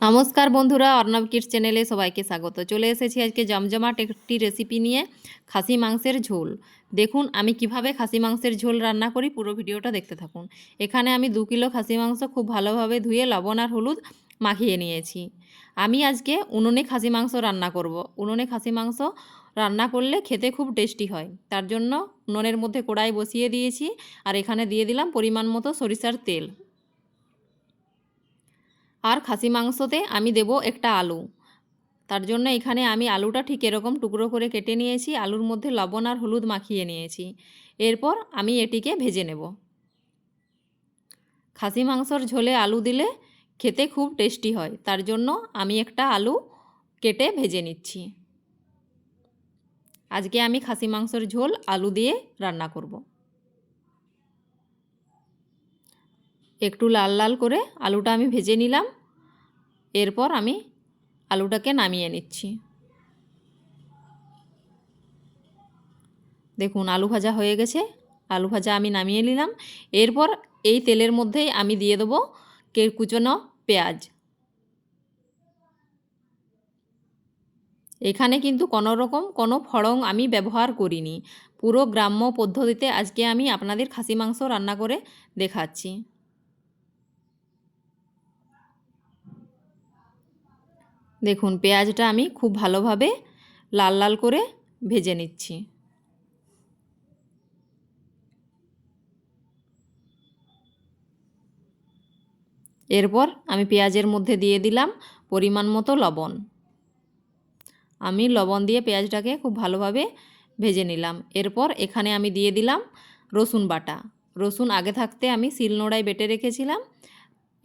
নমস্কার বন্ধুরা, অর্ণব কিডস চ্যানেলে সবাইকে স্বাগত। চলে এসেছি আজকে জমজমাট একটি রেসিপি নিয়ে খাসি মাংসের ঝোল। দেখুন, আমি কীভাবে খাসি মাংসের ঝোল রান্না করি, পুরো ভিডিওটা দেখতে থাকুন। এখানে আমি দু কিলো খাসি মাংস খুব ভালোভাবে ধুয়ে লবণ আর হলুদ মাখিয়ে নিয়েছি। আমি আজকে উনুনে খাসি মাংস রান্না করব। উনুনে খাসি মাংস রান্না করলে খেতে খুব টেস্টি হয়। তার জন্য উনুনের মধ্যে কড়াই বসিয়ে দিয়েছি আর এখানে দিয়ে দিলাম পরিমাণ মতো সরিষার তেল। আর খাসি মাংসতে আমি দেব একটা আলু। তার জন্য এখানে আমি আলুটা ঠিক এরকম টুকরো করে কেটে নিয়েছি, আলুর মধ্যে লবণ আর হলুদ মাখিয়ে নিয়েছি। এরপর আমি এটিকে ভেজে নেব। খাসি মাংসর ঝোলে আলু দিলে খেতে খুব টেস্টি হয়, তার জন্য আমি একটা আলু কেটে ভেজে নিচ্ছি। আজকে আমি খাসি মাংসর ঝোল আলু দিয়ে রান্না করব। একটু লাল লাল করে আলুটা আমি ভেজে নিলাম। এরপর আমি আলুটাকে নামিয়ে নিচ্ছি। দেখুন, আলু ভাজা হয়ে গেছে। আলু ভাজা আমি নামিয়ে নিলাম। এরপর এই তেলের মধ্যেই আমি দিয়ে দেবো কুচনো পেঁয়াজ। এখানে কিন্তু কোনো রকম কোনো ফড়ং আমি ব্যবহার করিনি। পুরো গ্রাম্য পদ্ধতিতে আজকে আমি আপনাদের খাসি মাংস রান্না করে দেখাচ্ছি। দেখুন, পেঁয়াজটা আমি খুব ভালোভাবে লাল লাল করে ভেজে নিচ্ছি। এরপর আমি পেঁয়াজের মধ্যে দিয়ে দিলাম পরিমাণ মতো লবণ। আমি লবণ দিয়ে পেঁয়াজটাকে খুব ভালোভাবে ভেজে নিলাম। এরপর এখানে আমি দিয়ে দিলাম রসুন বাটা। রসুন আগে থাকতে আমি শিলনোড়ায় বেটে রেখেছিলাম।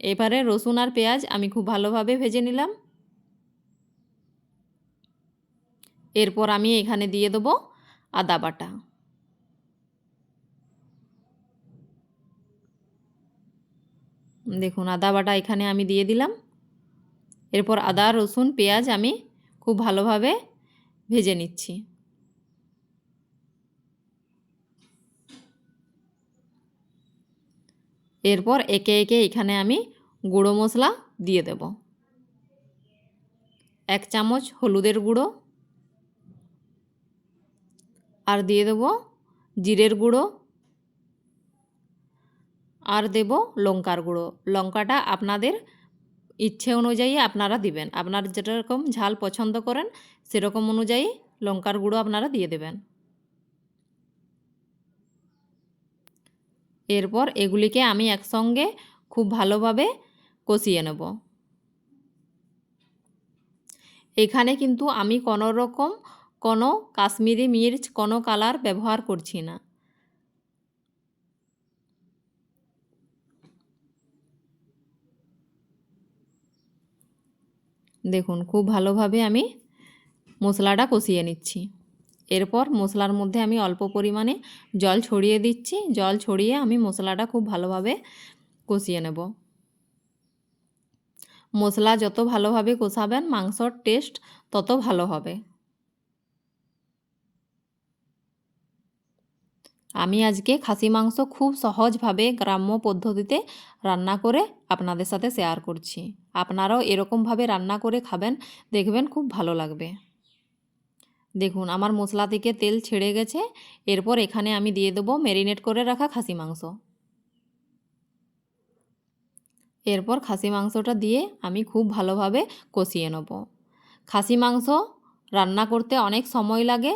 এবারে রসুন আর পেঁয়াজ আমি খুব ভালোভাবে ভেজে নিলাম। এরপর আমি এখানে দিয়ে দেবো আদা বাটা। দেখুন, আদা বাটা এখানে আমি দিয়ে দিলাম। এরপর আদা, রসুন, পেঁয়াজ আমি খুব ভালোভাবে ভেজে নিচ্ছি। এরপর একে একে এখানে আমি গুঁড়ো মশলা দিয়ে দেব। এক চামচ হলুদের গুঁড়ো। আর দিয়ে দেবো জিরের গুঁড়ো আর দেব লঙ্কার গুঁড়ো। লঙ্কাটা আপনাদের ইচ্ছে অনুযায়ী আপনারা দিবেন। আপনার যেরকম ঝাল পছন্দ করেন, সেরকম অনুযায়ী লঙ্কার গুঁড়ো আপনারা দিয়ে দেবেন। এরপর এগুলিকে আমি একসঙ্গে খুব ভালোভাবে কষিয়ে নেব। এখানে কিন্তু আমি কোনো রকম কোনো কাশ্মীরি মির্চ কোনো কালার ব্যবহার করছি না। দেখুন, খুব ভালোভাবে আমি মশলাটা কষিয়ে নিচ্ছি। এরপর মশলার মধ্যে আমি অল্প পরিমাণে জল ছড়িয়ে দিচ্ছি। জল ছড়িয়ে আমি মশলাটা খুব ভালোভাবে কষিয়ে নেব। মশলা যত ভালোভাবে কষাবেন, মাংসর টেস্ট তত ভালো হবে। আমি আজকে খাসি মাংস খুব সহজভাবে গ্রাম্য পদ্ধতিতে রান্না করে আপনাদের সাথে শেয়ার করছি। আপনারাও এরকমভাবে রান্না করে খাবেন, দেখবেন খুব ভালো লাগবে। দেখুন, আমার মশলা থেকে তেল ছেড়ে গেছে, এরপর এখানে আমি দিয়ে দেবো ম্যারিনেট করে রাখা খাসি মাংস। এরপর খাসি মাংসটা দিয়ে আমি খুব ভালোভাবে কষিয়ে নেব। খাসি মাংস রান্না করতে অনেক সময় লাগে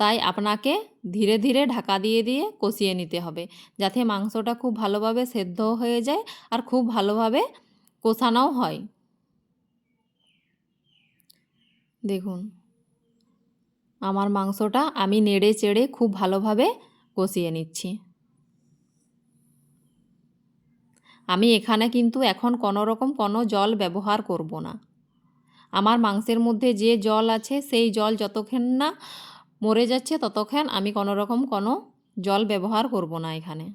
তাই আপনাকে ধীরে ধীরে ঢাকা দিয়ে দিয়ে কষিয়ে নিতে হবে যাতে মাংসটা খুব ভালোভাবে সেদ্ধ হয়ে যায় আর খুব ভালোভাবে কষানোও হয়। দেখুন, আমার মাংসটা আমি নেড়ে চেড়ে খুব ভালোভাবে কষিয়ে নিচ্ছি। আমি এখানে কিন্তু এখন কোনো রকম কোনো জল ব্যবহার করব না। আমার মাংসের মধ্যে যে জল আছে সেই জল যতক্ষণ না মরে যাচ্ছে ততক্ষণ আমি কোনো রকম কোনো জল ব্যবহার করব না এখানে।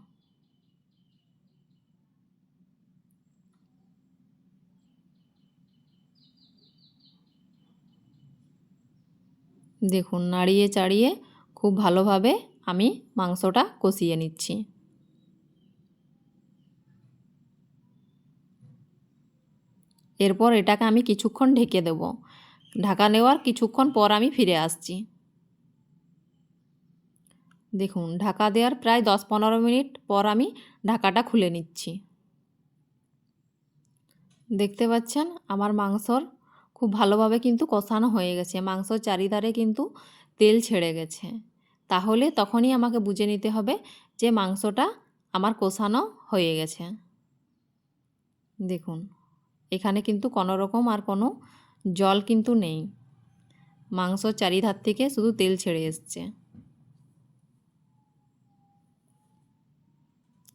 দেখুন, নাড়িয়ে চাড়িয়ে খুব ভালোভাবে আমি মাংসটা কষিয়ে নিচ্ছি। এরপর এটাকে আমি কিছুক্ষণ ঢেকে দেব। ঢাকা নেওয়ার কিছুক্ষণ পর আমি ফিরে আসছি। দেখুন, ঢাকা দেওয়ার প্রায় দশ পনেরো মিনিট পর আমি ঢাকাটা খুলে নিচ্ছি। দেখতে পাচ্ছেন, আমার মাংসর খুব ভালোভাবে কিন্তু কষানো হয়ে গেছে। মাংসর চারিধারে কিন্তু তেল ছেড়ে গেছে। তাহলে তখনই আমাকে বুঝে নিতে হবে যে মাংসটা আমার কষানো হয়ে গেছে। দেখুন, এখানে কিন্তু কোনো রকম আর কোনো জল কিন্তু নেই। মাংস চারিধার থেকে শুধু তেল ছেড়ে এসছে।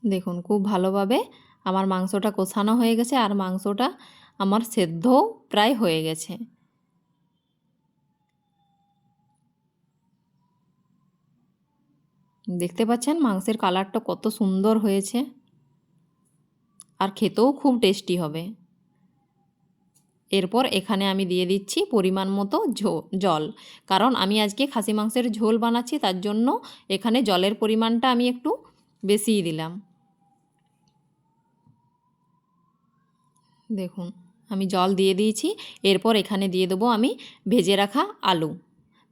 দেখুন, খুব ভালোভাবে আমার মাংসটা কষানো হয়ে গেছে আর মাংসটা আমার সেদ্ধও প্রায় হয়ে গেছে। দেখতে পাচ্ছেন মাংসের কালারটা কত সুন্দর হয়েছে। আর খেতেও খুব টেস্টি হবে। এরপর এখানে আমি দিয়ে দিচ্ছি পরিমাণ মতো জল। কারণ আমি আজকে খাসি মাংসের ঝোল বানাচ্ছি, তার জন্য এখানে জলের পরিমাণটা আমি একটু বেশিই দিলাম। দেখুন, আমি জল দিয়ে দিয়েছি। এরপর এখানে দিয়ে দেবো আমি ভেজে রাখা আলু।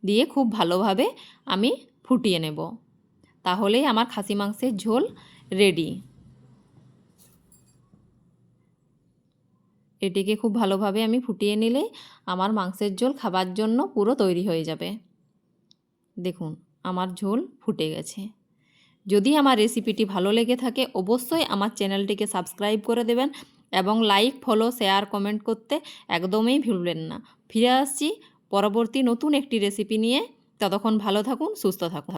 দিয়ে খুব ভালোভাবে আমি ফুটিয়ে নেব। তাহলেই আমার খাসি মাংসের ঝোল রেডি। এটিকে খুব ভালোভাবে আমি ফুটিয়ে নিলে আমার মাংসের ঝোল খাবার জন্য পুরো তৈরি হয়ে যাবে। দেখুন, আমার ঝোল ফুটে গেছে। যদি আমার রেসিপিটি ভালো লেগে থাকে, অবশ্যই আমার চ্যানেলটিকে সাবস্ক্রাইব করে দেবেন। এবং লাইক, ফলো, শেয়ার, কমেন্ট করতে একদমই ভুলবেন না। ফিরে আসছি পরবর্তী নতুন একটি রেসিপি নিয়ে। ততক্ষণ ভালো থাকুন, সুস্থ থাকুন।